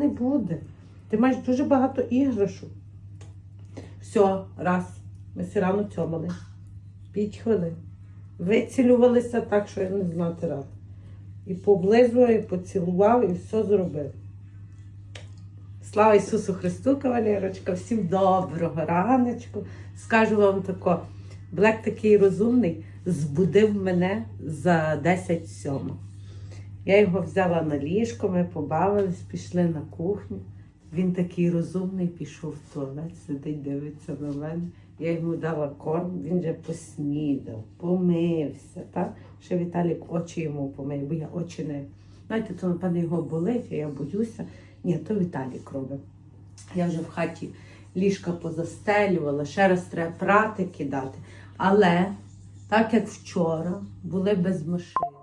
не буде. Ти маєш дуже багато іграшок. Все, раз. Ми все рано цьомали. П'ять хвилин. Вицілювалися так, що я не знати рад. І поблизував, і поцілував, і все зробив. Слава Ісусу Христу, кавалерочка, всім доброго раночку. Скажу вам тако, Блек такий розумний, збудив мене за 10 сьому. Я його взяла на ліжко, ми побавились, пішли на кухню. Він такий розумний, пішов в туалет, сидить, дивиться на мене. Я йому дала корм, він вже поснідав, помився. Так? Ще Віталік очі йому помив, бо я очі не. Знаєте, то напевно його болить, я боюся. Ні, то Віталік робить. Я вже в хаті ліжка позастелювала, ще раз треба прати кидати. Але так як вчора були без машини,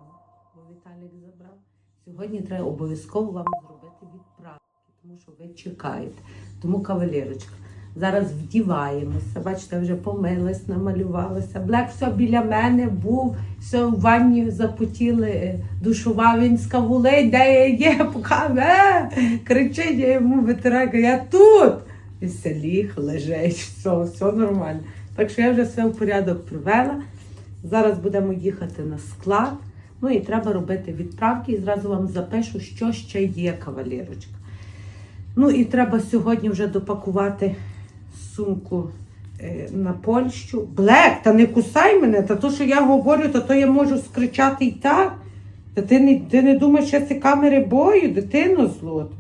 сьогодні треба обов'язково вам зробити відправки, тому що ви чекаєте. Тому кавалерочка. Зараз вдіваємося. Бачите, вже помилась, намалювалася. Блек все біля мене був, все в ванні запотіли, душова, він скавулей, де я є, е, кричить, я йому витираю, я тут. І все ліг, лежить, все, все нормально. Так що я вже все в порядок привела. Зараз будемо їхати на склад. Ну і треба робити відправки. І зразу вам запишу, що ще є, кавалерочка. Ну і треба сьогодні вже допакувати сумку е, на Польщу. Блек, та не кусай мене, та то, що я говорю, то, то я можу скричати і так. Та ти не, ти не думаєш, що це камери бою, дитино злото.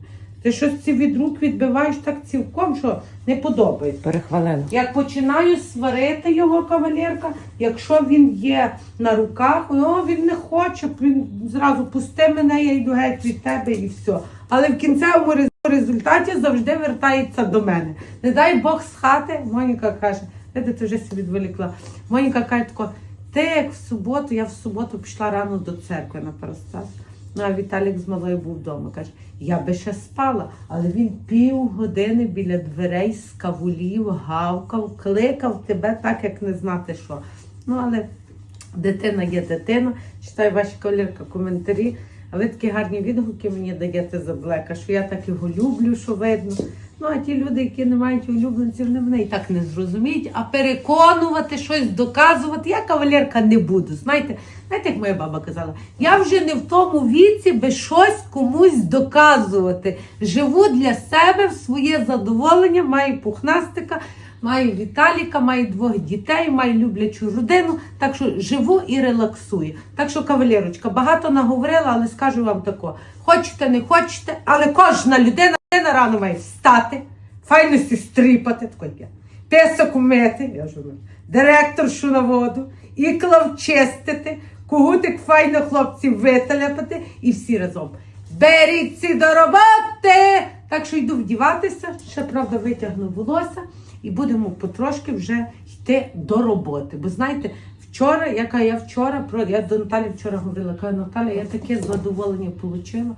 Ти щось ці від рук відбиваєш так цілком, що не подобається. Перехвалила. Як починаю сварити його кавалерка, якщо він є на руках, о, він не хоче, він зразу пусти мене, я йду геть від тебе і все. Але в кінцевому результаті завжди вертається до мене. Не дай Бог з хати, Моніка каже, де ти вже собі відволікла. Моніка каже тако, ти як в суботу, я в суботу пішла рано до церкви на Парастас. Ну, а Віталік з малою був вдома. Каже, я би ще спала, але він півгодини біля дверей скавулів, гавкав, кликав тебе так, як не знати що. Ну, але дитина є дитина. Читаю ваші колірка коментарі. А ви такі гарні відгуки мені даєте за Блека, що я так його люблю, що видно. Ну, а ті люди, які не мають улюбленців, вони мене і так не зрозуміють. А переконувати щось, доказувати, я кавалерка не буду. Знаєте, знаєте, як моя баба казала, я вже не в тому віці, би щось комусь доказувати. Живу для себе в своє задоволення, маю пухнастика, маю Віталіка, маю двох дітей, маю люблячу родину. Так що живу і релаксую. Так що, кавалерочка, багато наговорила, але скажу вам тако: хочете, не хочете, але кожна людина, рано має встати, файно стріпати, тако я. Песок умити, я ж директоршу на воду, іклав чистити, кугутик файно хлопців виталяпати і всі разом. Беріться до роботи! Так що йду вдіватися, ще правда витягну волосся і будемо потрошки вже йти до роботи. Бо знаєте, вчора, яка я вчора, про я до Наталі вчора говорила, кажу, Наталя, я таке задоволення отримала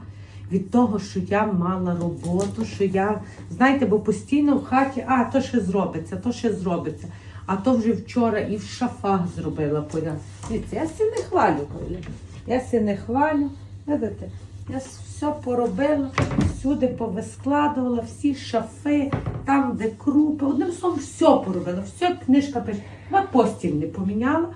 від того, що я мала роботу, що я, знаєте, бо постійно в хаті, а то ще зробиться, то ще зробиться. А то вже вчора і в шафах зробила порядок. Дивіться, я сі не хвалю, Коля. Я сі не хвалю. Видите, я все поробила, всюди повискладувала, всі шафи, там, де крупи. Одним словом, все поробила, все книжка пише. Я постіль не поміняла.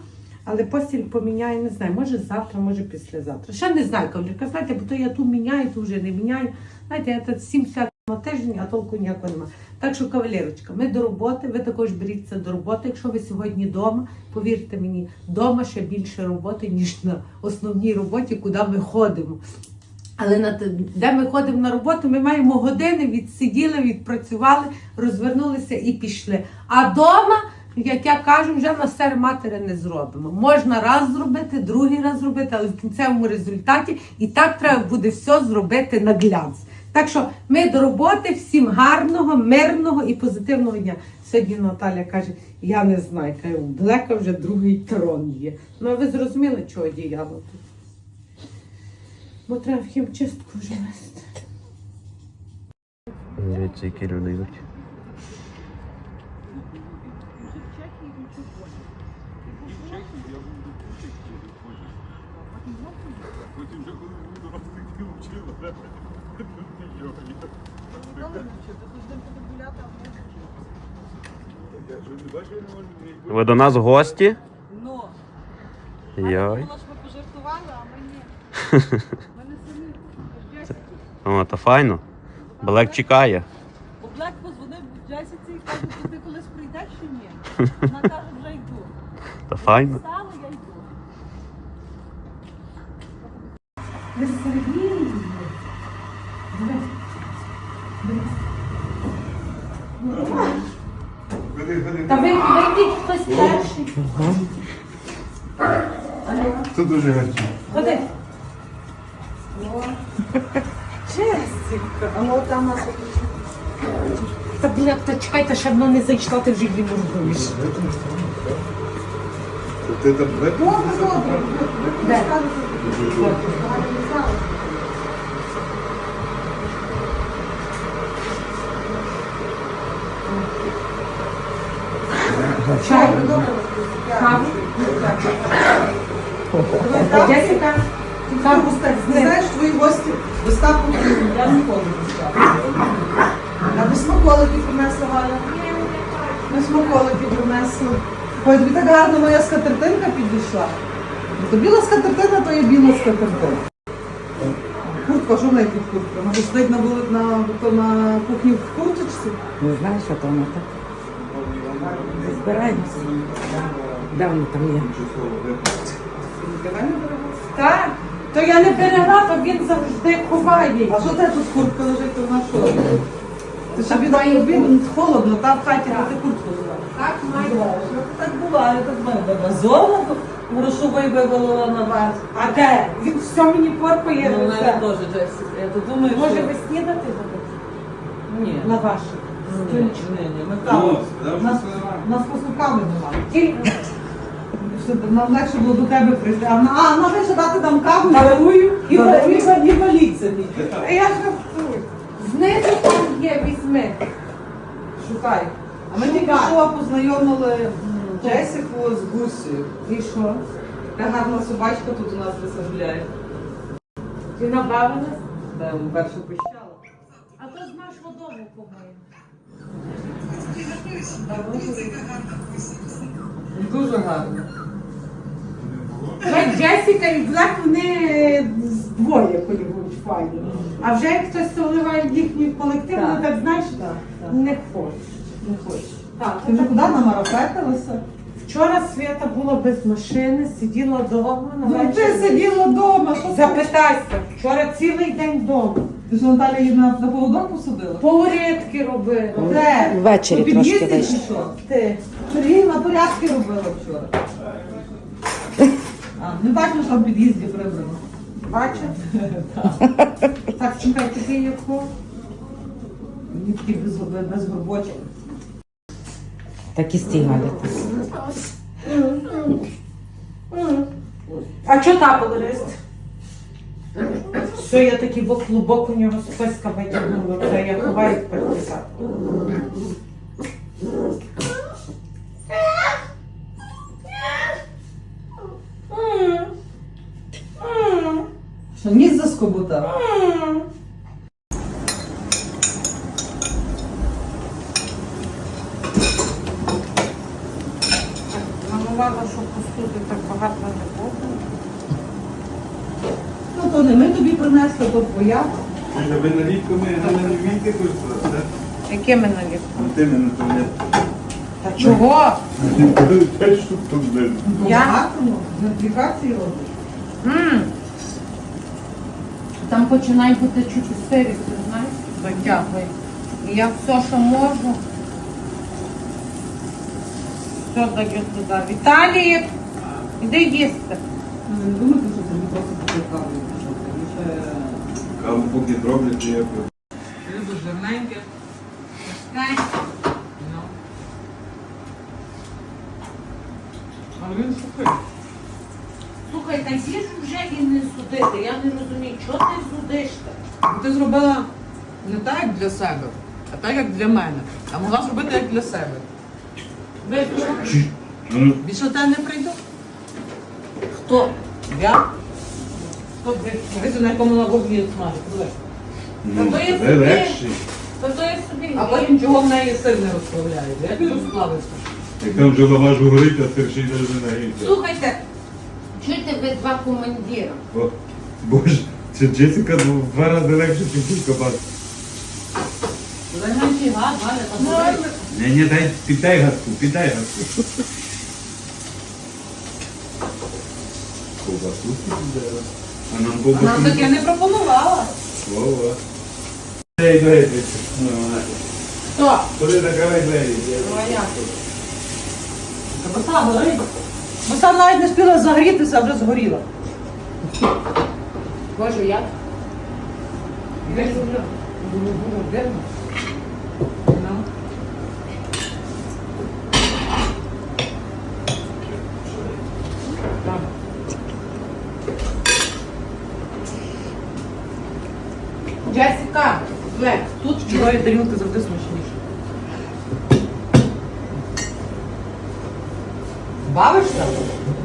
Але постіль поміняю, не знаю, може завтра, може післязавтра. Ще не знаю, кавалерка, знаєте, бо то я ту міняю, ту вже не міняю. Знаєте, я тут 70 на тиждень, а толку ніякого немає. Так що, кавалерочка, ми до роботи, ви також беріться до роботи. Якщо ви сьогодні вдома, повірте мені, вдома ще більше роботи, ніж на основній роботі, куди ми ходимо. Але на де ми ходимо на роботу, ми маємо години, відсиділи, відпрацювали, розвернулися і пішли. А вдома, як я кажу, вже на сер матері не зробимо. Можна раз зробити, другий раз зробити, але в кінцевому результаті і так треба буде все зробити на глянц. Так що ми до роботи, всім гарного, мирного і позитивного дня. Сьогодні Наталя каже, я не знаю, каже, у вже другий трон є. Ну ви зрозуміли, чого діяло тут? Бо треба в хімчистку вже вести. Дивіться, які люди йдуть. Потім вже коли буду рости, вчила. Ви до нас гості? Ну, Йой. думала, що ви пожартували, а ми ні. О, то файно. Блек чекає. Бо Блек позвонив Джесіці і каже, що ти колись прийдеш чи ні? Вона каже, вже йду. То файно. Стала, я йду. Ви Сергій. Та ви вийдіть хтось перший. Це дуже гарчі. Ходи. Джесіка, а ну там нас Та бля, та чекайте, ще воно не зайшла, ти вже її моргуєш. Ти там випив? Де? Чай. Каву. Джесіка. Каву. Знаєш, твої гості доставку я не ходжу доставку. А ви смаколики принесла, Галя? Ми смаколики принесли. Ой, тобі так гарно моя скатертинка підійшла. Ну, То біла скатертина, то є біла скатертина. Куртка, що в неї під куртка? Вона сидить на, на, то на кухні в курточці. Не знаю, що то воно так. Збираємося. Де воно там є? Так. То я не берегла, то він завжди ховає. А що це тут куртка лежить, то вона що? Ти що біда обід, холодно, там в хаті, а ти куртку взяла. Так має. Так буває, так мене базовано, грошовий вивелила на вас. А де? Він все мені порпає. Ну, мене теж Джесі. Я то думаю, Може що... ви снідати будете? Ні. На ваших. Ні, ні, ні, ми каву. Нас, нас просто немає. Тільки Щоб Нам легше було до тебе прийти. А, на- а нам ще дати там каву. дарую І дарую. валіться, і валіться. А я жартую. Знизу там є візьми. Шукай. А ми тільки що познайомили м, Джесіку з Гусею. І що? Така гарна собачка тут у нас гуляє. Ти набавилась? Де ми першу пищала. А то з нашого дому, по-моєму. Дуже гарно. Як Джесіка і Блек, вони двоє полюбують файні. А вже як хтось вливає в їхній колектив, Так. ну так знаєш, Так, так. не хочеш. Не хочеш. Так, Ти вже куди намарафетилася? Вчора Свята була без машини, сиділа вдома. на Ну ти вечір. сиділа вдома. Що ти? Запитайся, вчора цілий день вдома. Ти що Наталя її на, на поводок посадила? Поворітки робила. Де? Ввечері У під'їзді трошки чи вийшло. що? Ти. Сергій на порядки робила вчора. А, не бачимо, що в під'їзді прибрано. Бачиш? Так, чекай, такий яко. Мені такі без, без горбочок. Так і стігати. А чого тапали лист? Все, я такий бок клубок у нього з писка витягнула, вже я ховаю підписати. Що ніс заскоботав? Намувала, що пустути так багато не буде. Ну то не ми тобі принесли, то твоя. Ви наліпками, не війти користуватися? Якими наліпками? Ну, Ти мене то не... Та чого? П'ять штук тут блин. Ну, Я? з аплікації робиш. М. Там починає бути чуть сирі, ти знаєш? Витягує. І я все, що можу, все даю туди. Віталій, іди їсти. Ну, Не думайте, що тобі просто. Тобі ще Каву поки зроблять, я п'ю. Любиш жирненьке. Ну. А він сухий. Слухай, та їж вже і не судити. Я не розумію, чого ти судиш так? Ти зробила не так, як для себе, а так, як для мене. А могла зробити як для себе. Ну, Більше до тебе не прийду. Хто? Я? Випила? Дивіться, на якому на вогні смажу. Та то Це собі. легший. Та то А потім чого в неї сир не розплавляє? Як він розплавиться? Як там вже лаваш горить, а сир ще й навіть не нагріється. Слухайте, чуєте ви два командира? О, Боже, це Джесіка в два рази легше, ніж кілька бат. Займенший газ, Галя, там горить. Ні, ні, дай, піддай газку, піддай газку. Ковбасу піддай. А нам ковбасу Нам таке не пропонувала. Вова. Ей, двері. Ну, Хто? Коли закривай двері. Боса горить. Боса навіть не спіла загрітися, а вже згоріла. Боже, як? Джесіка, Лек, Тут чужої тарілки завжди смачніше. Бавишся?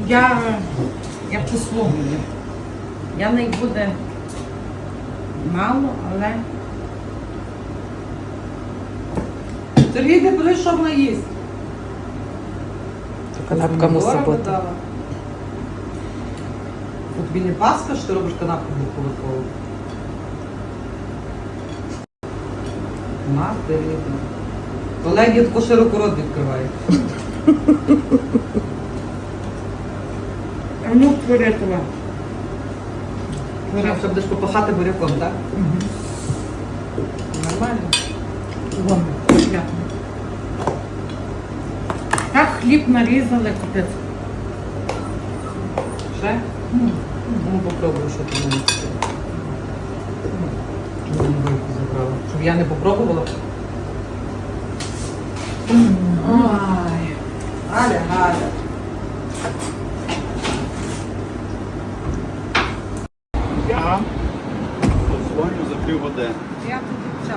я, я послугую. Я не буде мало, але Сергій, ти подивись, що вона їсть. канапка мусить бути. тобі не паска, що ти робиш канапку двохповерхову? Мати рідна. Колеги тако широко рот відкриває. А ну, фіолетова. Що будеш попахати буряком, так? Нормально. Вон, шляпа. Так хліб нарізали, капець. Ще? Ну, попробуй, що ти мені сказала. Чому мені вилку забрала? Щоб я не попробувала? Ой. Галя, Галя. Я позвоню за півгодини. Я тут час.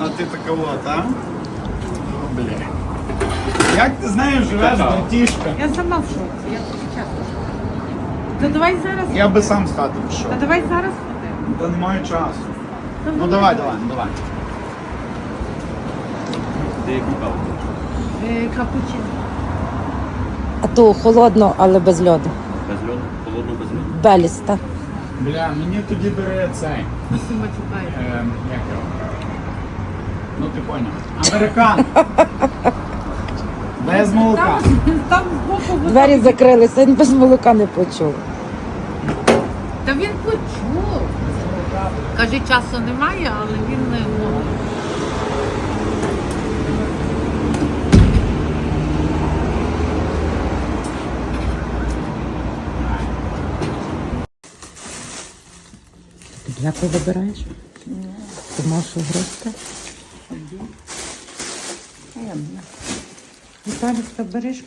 А ти такова, так? Бля. Як ти знаєш, живеш, братішка? Я сама в шоці, я тобі чесно. То давай зараз. Я би сам з хати пішов. Та давай зараз. Та немає часу. Ну давай, давай, ну давай. Ти яку каву? Е, Капучино. А то холодно, але без льоду. Без льоду, холодно без льоду. Беліста. Бля, мені тоді бере цей. Е, як його? Ну ти поняв. Американ. Без молока. Там збоку вода. Двері закрилися, він без молока не почув. Та він почув. Каже, часу немає, але він не може. Ти яку вибираєш? Ти можеш гристи? Віталік, то береш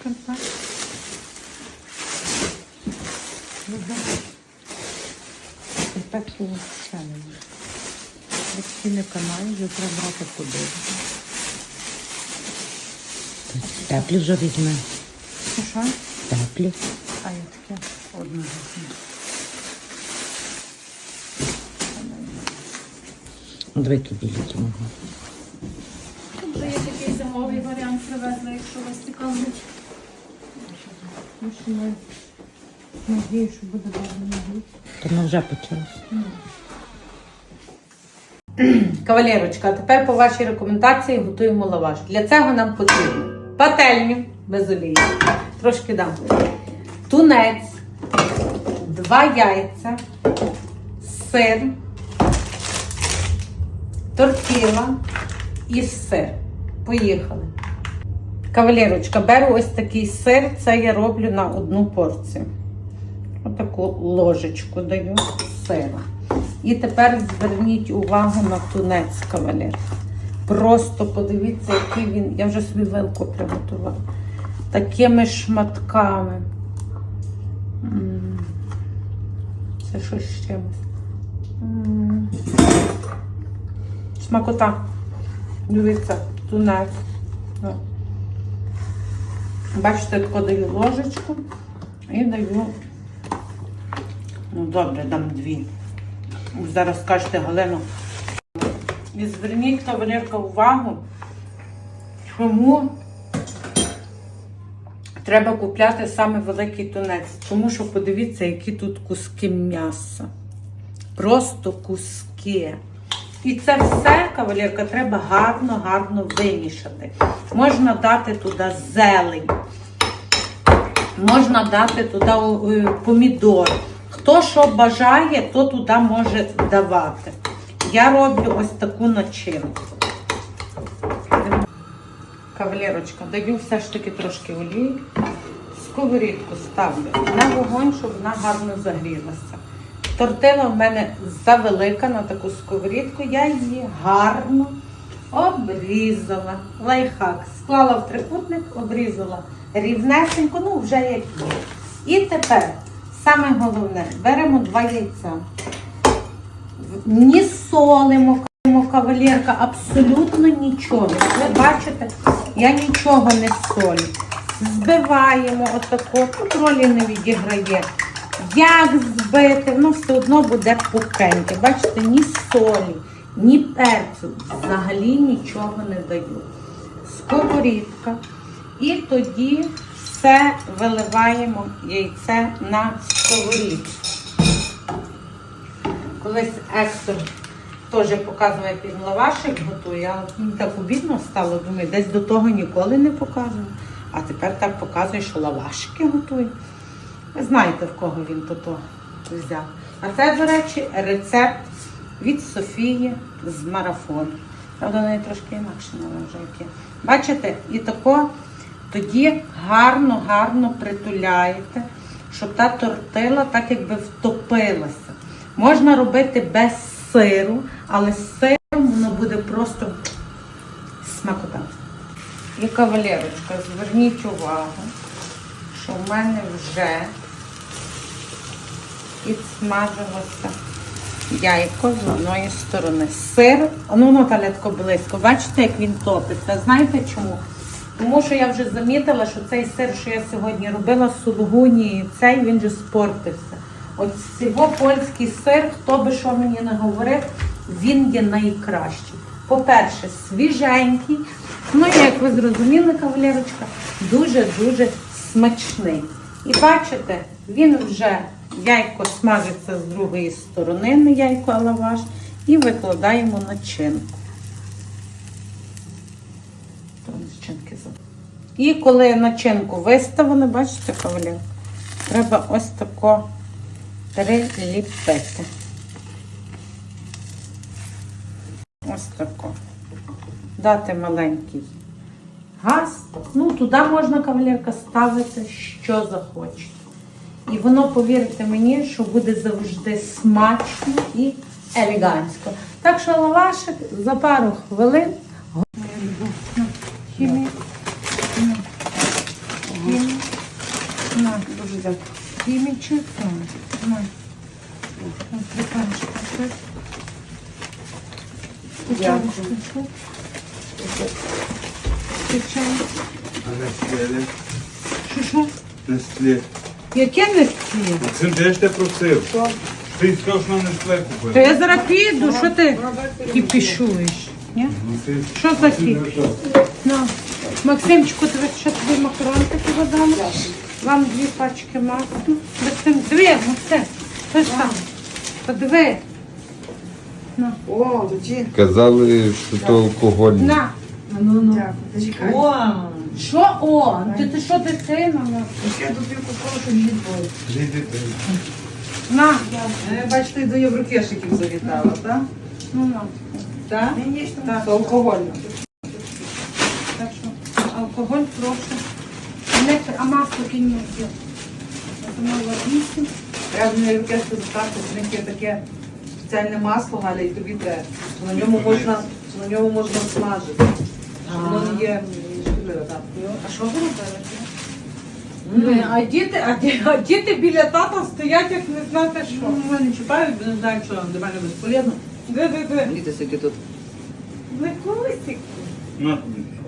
карпат? Карпатку чаю. Якщо не канає, вже треба брати куди. Теплі вже візьме. Що що? Теплі. А я таке одне візьму. Двійки білі мого. Вже є такий зимовий варіант привезли, якщо вас цікавить. Ну, що ми надію, що буде добре. То воно вже почалося. Кавалерочка, а тепер по вашій рекомендації готуємо лаваш. Для цього нам потрібно пательню без олії. Трошки дам. Тунець, два яйця, сир, тортіла і сир. Поїхали. Кавалерочка, беру ось такий сир, це я роблю на одну порцію. Отаку ложечку даю сира. І тепер зверніть увагу на тунець, кавалер. Просто подивіться, який він. Я вже собі вилку приготувала. Такими шматками. Це щось з чимось. Смакота. Дивіться, тунець. Бачите, тако даю ложечку і даю. Ну добре, дам дві. Зараз скажете, Галено, І зверніть кавалерка увагу, чому треба купляти саме великий тунець. Тому що подивіться, які тут куски м'яса. Просто куски. І це все, кавалерка, треба гарно-гарно вимішати. Можна дати туди зелень, можна дати туди е, помідор. Хто що бажає, то туди може давати. Я роблю ось таку начинку. Кавалерочка, даю все ж таки трошки олії. Сковорідку ставлю на вогонь, щоб вона гарно загрілася. Тортила в мене завелика на таку сковорідку. Я її гарно обрізала. Лайфхак. Склала в трикутник, обрізала рівнесенько, ну вже як є. І тепер, саме головне, беремо два яйця. Не солимо, кавалерка, абсолютно нічого. Ви бачите, я нічого не солю. Збиваємо отако, тут ролі не відіграє. Як збити, воно все одно буде пухеньке. Бачите, ні солі, ні перцю. Взагалі нічого не даю. Сковорідка. І тоді все виливаємо яйце на сковорідку. Колись Ектор теж показував, як він лавашик готує, але так обідно стало, думаю, десь до того ніколи не показував. А тепер так показує, що лавашики готує. Ви знаєте, в кого він то то взяв. А це, до речі, рецепт від Софії з марафону. Правда, неї трошки інакше але. Бачите, і тако тоді гарно-гарно притуляєте, щоб та тортила так якби втопилася. Можна робити без сиру, але з сиром воно буде просто смакота. І кавалерочка, зверніть увагу, що в мене вже підсмажилося яйко з одної сторони. Сир, ну Наталя близько, бачите, як він топиться. Знаєте чому? Тому що я вже замітила, що цей сир, що я сьогодні робила з сулугуні, цей він же спортився. От цього польський сир, хто би що мені не говорив, він є найкращий. По-перше, свіженький. Ну, і як ви зрозуміли, кавалерочка, дуже-дуже смачний. І бачите, він вже яйко смажиться з другої сторони, не яйко, а лаваш, і викладаємо начинку. То начинки забула. І коли начинку виставили, бачите, кавалер, треба ось тако приліпити. Ось тако. Дати маленький газ. Ну, туди можна кавалерка ставити, що захочете. І воно, повірте мені, що буде завжди смачно і елегантсько. Так що лавашик за пару хвилин. На, дуже дякую. Дякую. Що, що? Нестлі. Яке не склі? Максим, де ж ти просив? Ти сказав, що нам Нестле То купив. я зараз піду, що ти кипішуєш? Ні? Ну, Що за кіпіш? На. Максимчику, тебе ще тобі макаронки подам. Вам дві пачки масла. Диви, Максим, що ж там? Подиви. На. О, тоді. Казали, що то алкогольне. На. Ну, ну. Зачекай. О, Що о? Ти, ти що дитина? На. я тут попрошу її двоє. Жиди ти. На. Е, Бачите, до єврокешиків завітала, так? Ну, на. Так? Так. Це алкогольно. Так що, алкоголь прошу. Не, а масло кинь. Замовила вісім. Я на єврокешку заставку, в них є таке спеціальне масло, Галя, і тобі треба. На ньому можна, на ньому можна смажити. Воно не є шкідливе, так. А що ви робили? Ні, А діти, а, ді- а діти біля тата стоять, як не знати що. Ну, Мене не чіпають, бо не знають, що для мене безполезно. Де-де-де. Діти сики тут. Ликусик. На,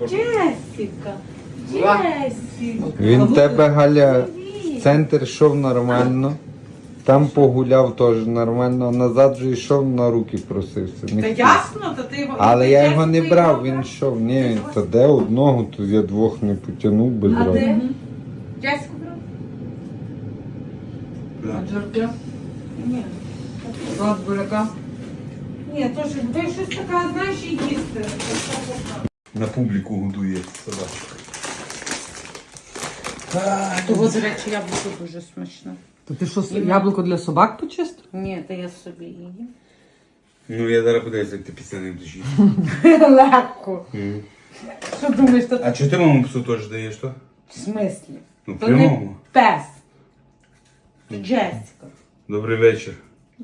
Джесіка. Він тебе, Галя, в центр йшов нормально. Там погуляв теж нормально, назад вже йшов на руки просився. Та ясно, то ти його. Але я його не брав, він йшов. Ні, то де одного, то я двох не потягнув без А разу. ти? Джесіку брав? А джерки? Ні. Рот буряка? Ні, то ж ти щось така, знаєш, і їсти. На публіку годує собачка. Того, до речі, яблуко дуже смачне. То ти що, яблуко для собак почистив? Ні, та я собі її. Ну я зараз подивлюся, як ти після них душі. Легко. Що думаєш, то А чого ти маму псу теж даєш то? в смислі? Ну То не прямому. пес. То Джесіка. Добрий вечір.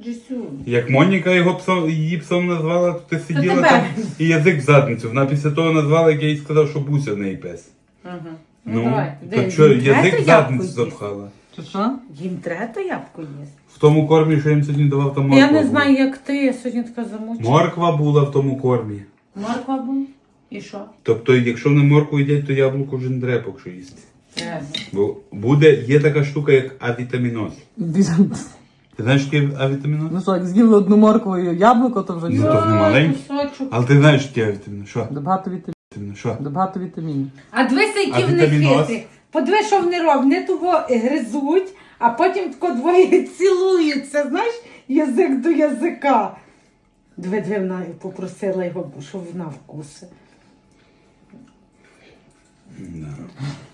Джесю. Як Моніка його псом, її псом назвала, то ти сиділа тебе. там і язик в задницю. Вона після того назвала, як я їй сказав, що Буся в неї пес. Ага. Ну, давай, то де що, їм язик в задницю їсти? запхала. Чи що? Їм треба то їсти. В тому кормі, що я їм сьогодні давав, там морква Я не була. знаю, як ти, я сьогодні така замучена. Морква була в тому кормі. Морква була? І що? Тобто, якщо вони моркву їдять, то яблуко вже не треба поки що їсти. Ясно. Бо буде, є така штука, як авітаміноз. Ти знаєш, що таке авітаміноз? Ну що, як з'їли одну моркву і яблуко, то вже Ну, то не маленький. Кусочок. Але ти знаєш, що таке авітаміноз? Що? багато вітамінів. Що? Багато вітамінів. А дивися, які А вони вітаміноз? хитрі. Подиви, що вони роблять. Вони того гризуть, а потім тако двоє цілуються, знаєш, язик до язика. Диви, диви, вона попросила його, щоб вона вкуси.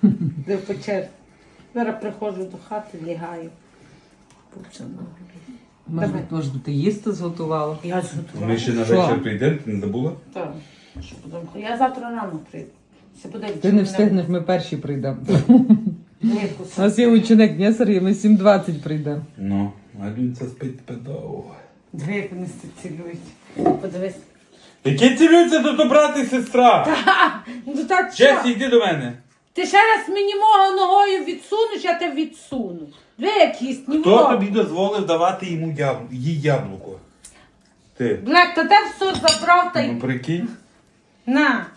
Диви по черзі. Зараз приходжу до хати, лягаю. Пупса. Може, Давай. може ти їсти зготувала? Я зготувала. Ми ще на Що? вечір прийдемо, не забула? Так, що потім? Я завтра рано прийду. Все буде Ти не встигнеш, ми перші прийдемо. У нас є ученик, ні, Сергій, ми 7.20 прийдемо. Ну, а він це спить педовго. Диви, як вони се цілують. Подивись. Які цілюються тут брат і сестра? Ну так що? Чесі, йди до мене. Ти ще раз мені мого ногою відсунеш, я тебе відсуну. Диви, як їсть, ні Хто тобі дозволив давати йому яблу... їй яблуко? Ти. Блек, то те все забрав та й Ну прикинь. На.